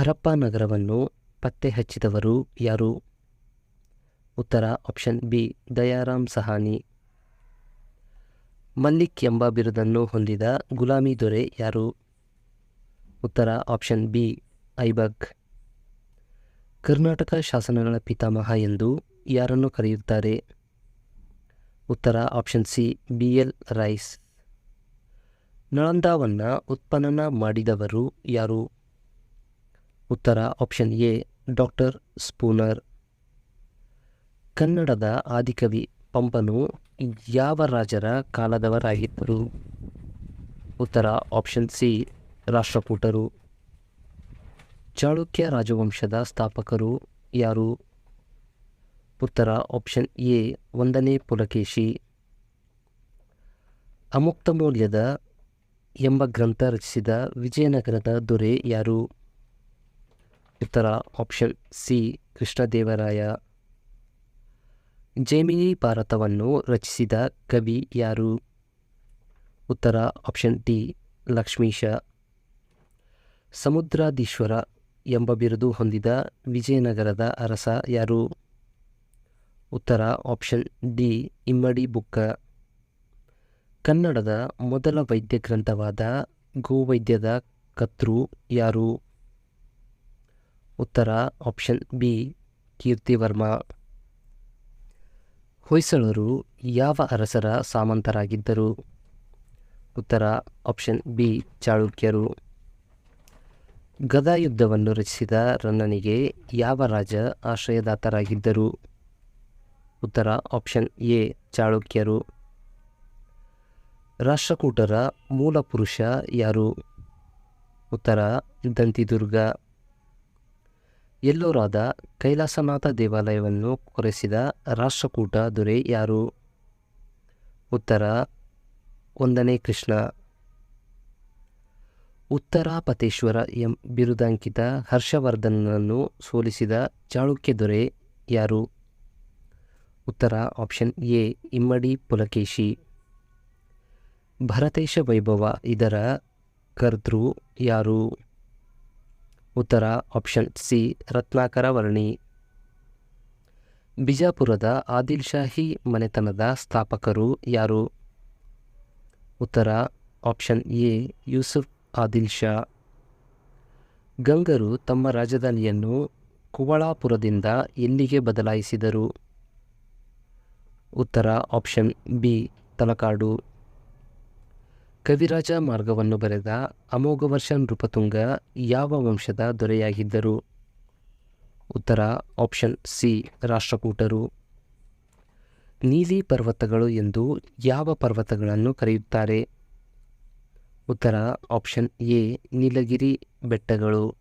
ಹರಪ್ಪ ನಗರವನ್ನು ಪತ್ತೆ ಹಚ್ಚಿದವರು ಯಾರು? ಉತ್ತರ ಆಪ್ಷನ್ ಬಿ, ದಯಾರಾಮ್ ಸಹಾನಿ. ಮಲ್ಲಿಕ್ ಎಂಬ ಬಿರುದನ್ನು ಹೊಂದಿದ ಗುಲಾಮಿ ದೊರೆ ಯಾರು? ಉತ್ತರ ಆಪ್ಷನ್ ಬಿ ಐಬಗ್ ಕರ್ನಾಟಕ ಶಾಸನಗಳ ಪಿತಾಮಹ ಎಂದು ಯಾರನ್ನು ಕರೆಯುತ್ತಾರೆ? ಉತ್ತರ option C, B L Rice. ನಳಂದಾವನ್ನು ಉತ್ಪನ್ನ ಮಾಡಿದವರು ಯಾರು? ಉತ್ತರ ಆಪ್ಷನ್ ಎ ಡಾಕ್ಟರ್ ಸ್ಪೂನರ್ ಕನ್ನಡದ ಆದಿಕವಿ ಪಂಪನು ಯಾವ ರಾಜರ ಕಾಲದವರಾಗಿದ್ದರು? ಉತ್ತರ ಆಪ್ಷನ್ ಸಿ, ರಾಷ್ಟ್ರಕೂಟರು. ಚಾಳುಕ್ಯ ರಾಜವಂಶದ ಸ್ಥಾಪಕರು ಯಾರು? ಉತ್ತರ ಆಪ್ಷನ್ ಎ, ಒಂದನೇ ಪುಲಕೇಶಿ. ಅಮುಕ್ತ ಮೌಲ್ಯದ ಎಂಬ ಗ್ರಂಥ ರಚಿಸಿದ ವಿಜಯನಗರದ ದೊರೆ ಯಾರು? ಉತ್ತರ ಆಪ್ಷನ್ ಸಿ, ಕೃಷ್ಣದೇವರಾಯ. ಜೈಮಿನಿ ಭಾರತವನ್ನು ರಚಿಸಿದ ಕವಿ ಯಾರು? ಉತ್ತರ ಆಪ್ಷನ್ ಡಿ, ಲಕ್ಷ್ಮೀಶ. ಸಮುದ್ರಾಧೀಶ್ವರ ಎಂಬ ಬಿರುದು ಹೊಂದಿದ ವಿಜಯನಗರದ ಅರಸ ಯಾರು? ಉತ್ತರ ಆಪ್ಷನ್ ಡಿ, ಇಮ್ಮಡಿ ಬುಕ್ಕ. ಕನ್ನಡದ ಮೊದಲ ವೈದ್ಯ ಗ್ರಂಥವಾದ ಗೋವೈದ್ಯದ ಕತ್ರು ಯಾರು? ಉತ್ತರ ಆಪ್ಷನ್ ಬಿ, ಕೀರ್ತಿವರ್ಮ. ಹೊಯ್ಸಳರು ಯಾವ ಅರಸರ ಸಾಮಂತರಾಗಿದ್ದರು? ಉತ್ತರ ಆಪ್ಷನ್ ಬಿ, ಚಾಳುಕ್ಯರು. ಗದಾಯುದ್ಧವನ್ನು ರಚಿಸಿದ ರನ್ನನಿಗೆ ಯಾವ ರಾಜ ಆಶ್ರಯದಾತರಾಗಿದ್ದರು? ಉತ್ತರ ಆಪ್ಷನ್ ಎ, ಚಾಳುಕ್ಯರು. ರಾಷ್ಟ್ರಕೂಟರ ಮೂಲ ಪುರುಷ ಯಾರು? ಉತ್ತರ ದಂತಿದುರ್ಗ. ಎಲ್ಲೋರಾದ ಕೈಲಾಸನಾಥ ದೇವಾಲಯವನ್ನು ಕೊರೆಸಿದ ರಾಷ್ಟ್ರಕೂಟ ದೊರೆ ಯಾರು? ಉತ್ತರ, ಒಂದನೇ ಕೃಷ್ಣ. ಉತ್ತರಾಪತೇಶ್ವರ ಎಂ ಬಿರುದಾಂಕಿತ ಹರ್ಷವರ್ಧನನನ್ನು ಸೋಲಿಸಿದ ಚಾಳುಕ್ಯ ದೊರೆ ಯಾರು? ಉತ್ತರ, ಆಪ್ಷನ್ ಎ, ಇಮ್ಮಡಿ ಪುಲಕೇಶಿ. ಭರತೇಶ ವೈಭವ, ಇದರ ಕರ್ತೃ ಯಾರು? ಉತ್ತರ ಆಪ್ಷನ್ ಸಿ, ರತ್ನಾಕರ ವರ್ಣಿ. ಬಿಜಾಪುರದ ಆದಿಲ್ ಶಾಹಿ ಮನೆತನದ ಸ್ಥಾಪಕರು ಯಾರು? ಉತ್ತರ ಆಪ್ಷನ್ ಎ, ಯೂಸುಫ್ ಆದಿಲ್ ಶಾ. ಗಂಗರು ತಮ್ಮ ರಾಜಧಾನಿಯನ್ನು ಕುವಳಾಪುರದಿಂದ ಎಲ್ಲಿಗೆ ಬದಲಾಯಿಸಿದರು? ಉತ್ತರ ಆಪ್ಷನ್ ಬಿ, ತಲಕಾಡು. ಕವಿರಾಜ ಮಾರ್ಗವನ್ನು ಬರೆದ ಅಮೋಘವರ್ಷ ನೃಪತುಂಗ ಯಾವ ವಂಶದ ದೊರೆಯಾಗಿದ್ದರು? ಉತ್ತರ, ಆಪ್ಷನ್ ಸಿ, ರಾಷ್ಟ್ರಕೂಟರು. ನೀಲಿ ಪರ್ವತಗಳು ಎಂದು ಯಾವ ಪರ್ವತಗಳನ್ನು ಕರೆಯುತ್ತಾರೆ? ಉತ್ತರ, ಆಪ್ಷನ್ ಎ, ನೀಲಗಿರಿ ಬೆಟ್ಟಗಳು.